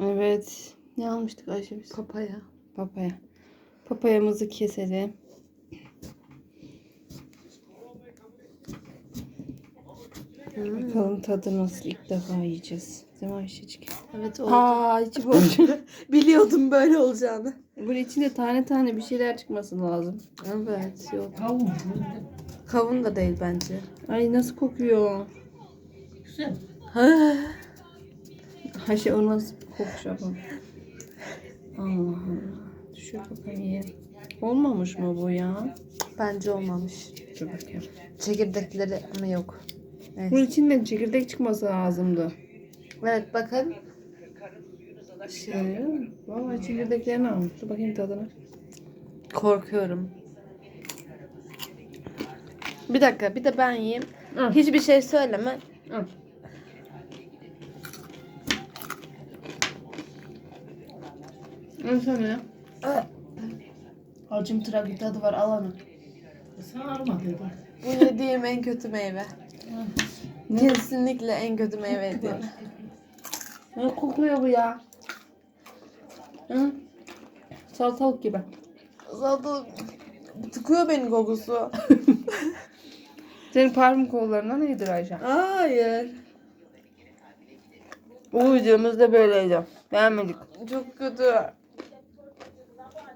Evet. Ne almıştık Ayşe biz? Papaya. Papaya. Papayamızı keselim. Hmm. Bakalım tadı nasıl ilk defa yiyeceğiz. Değil mi Ayşecik? Evet oldu. Aa içi boş. Biliyordum böyle olacağını. Bunun içinde tane tane bir şeyler çıkması lazım. Evet yok. Kavun. Kavun da değil bence. Ay nasıl kokuyor. Güzel. Ayşe o nasıl ama. Allah Allah. Düşür yiyelim. Olmamış mı bu ya? bence olmamış. Dur bakayım. Çekirdekleri ama yok. Evet. Bunun içinden çekirdek çıkması lazımdı. Evet bakın. Şey, Vallahi çekirdeklerini almış. Dur bakayım tadına. Korkuyorum. Bir dakika bir de ben yiyeyim. Hı. Hiçbir şey söyleme. Al. Al ya. Acım tırak tadı var alanı. Sana alma dedi. Bu yediğim en kötü meyve. Kesinlikle en kötü meyve yediğim. Ne kokuyor bu ya? Hı? Salatalık gibi. Zaten tıkıyor beni kokusu. Senin parfüm kollarından iyidir Ayşe. Hayır. Bu videomuz da böyleydi. Beğenmedik. Çok kötü.